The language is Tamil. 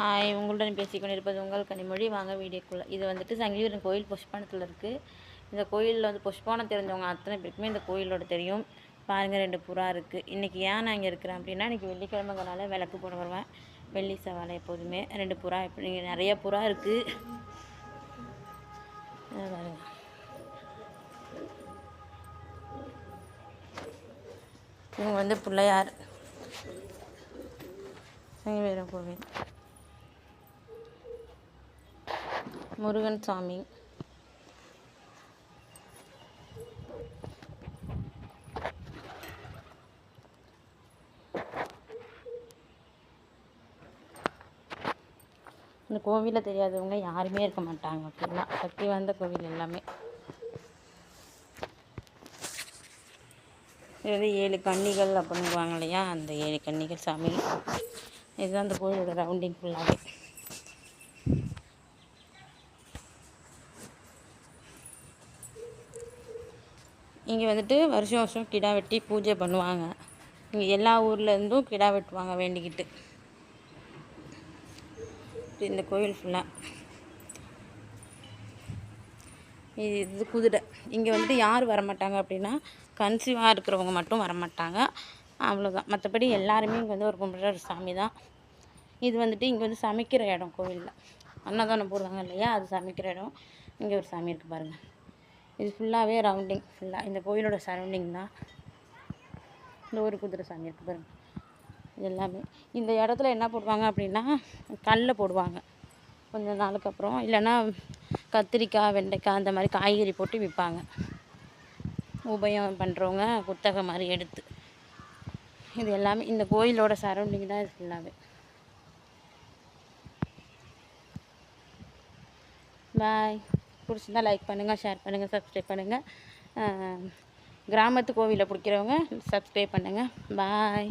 ஹாய் உங்களுடன் பேசிக்கொண்டிருப்பது உங்கள் கனிமொழி. வாங்க வீடியோக்குள்ளே. இது வந்துட்டு சங்கீவரன் கோயில் புஷ்பானத்தில் இருக்குது இந்த கோயிலில் வந்து புஷ்பானம் தெரிஞ்சவங்க அத்தனை பேருக்குமே இந்த கோயிலோட தெரியும். பாருங்கள் ரெண்டு புறா இருக்குது இன்றைக்கி ஏன் நான் இங்கே இருக்கிறேன் அப்படின்னா இன்றைக்கி வெள்ளிக்கிழமைங்கனால விளக்கு போட வருவேன். வெள்ளி செவ்வாழை எப்போதுமே. ரெண்டு புறா இப்போ இங்கே நிறைய புறா இருக்குது இவங்க வந்து பிள்ளையார். சங்கிலிவரன் கோவில். முருகன் சாமி. இந்த கோவிலில் தெரியாதவங்க யாருமே இருக்க மாட்டாங்க அப்படின்னா சக்தி வாய்ந்த கோவில் எல்லாமே. இது வந்து ஏழு கன்னிகள் அப்படின்னுவாங்க இல்லையா? அந்த ஏழு கன்னிகள் சாமி. இதுதான் அந்த கோவிலோட ரவுண்டிங் ஃபுல்லாகவே இங்கே வந்துட்டு வருஷம் வருஷம் கிடா வெட்டி பூஜை பண்ணுவாங்க. இங்கே எல்லா ஊர்லேருந்தும் கிடா வெட்டுவாங்க வேண்டிக்கிட்டு. இந்த கோயில் ஃபுல்லாக இது இது குதிரை. இங்கே வந்துட்டு யார் வரமாட்டாங்க அப்படின்னா கன்சீவாக இருக்கிறவங்க மட்டும் வரமாட்டாங்க. அவ்வளோதான் மற்றபடி எல்லாருமே இங்கே வந்து ஒரு கும்பிட்ற ஒரு சாமி தான். இது வந்துட்டு இங்கே வந்து சமைக்கிற இடம் கோவிலில். அன்னதானம் போடுவாங்க இல்லையா? அது சமைக்கிற இடம். இங்கே ஒரு சாமி இருக்குது பாருங்கள் இது ஃபுல்லாகவே ரவுண்டிங் ஃபுல்லாக இந்த கோயிலோட சரௌண்டிங் தான். இந்த ஒரு குதிரை சாமி இருக்குது பாருங்கள் இது எல்லாமே. இந்த இடத்துல என்ன போடுவாங்க அப்படின்னா கல்லை போடுவாங்க. கொஞ்ச நாளுக்கு அப்புறம். இல்லைன்னா கத்திரிக்காய் வெண்டைக்காய் அந்த மாதிரி காய்கறி போட்டு விற்பாங்க. உபயம் பண்ணுறவங்க குத்தகை மாதிரி எடுத்து. இது எல்லாமே இந்த கோயிலோட சரௌண்டிங் தான் இது ஃபுல்லாகவே பாய் பிடிச்சிருந்தா லைக் பண்ணுங்கள் ஷேர் பண்ணுங்கள் சப்ஸ்கிரைப் பண்ணுங்கள் கிராமத்து கோவிலில் பிடிக்கிறவங்க சப்ஸ்கிரைப் பண்ணுங்கள் பாய்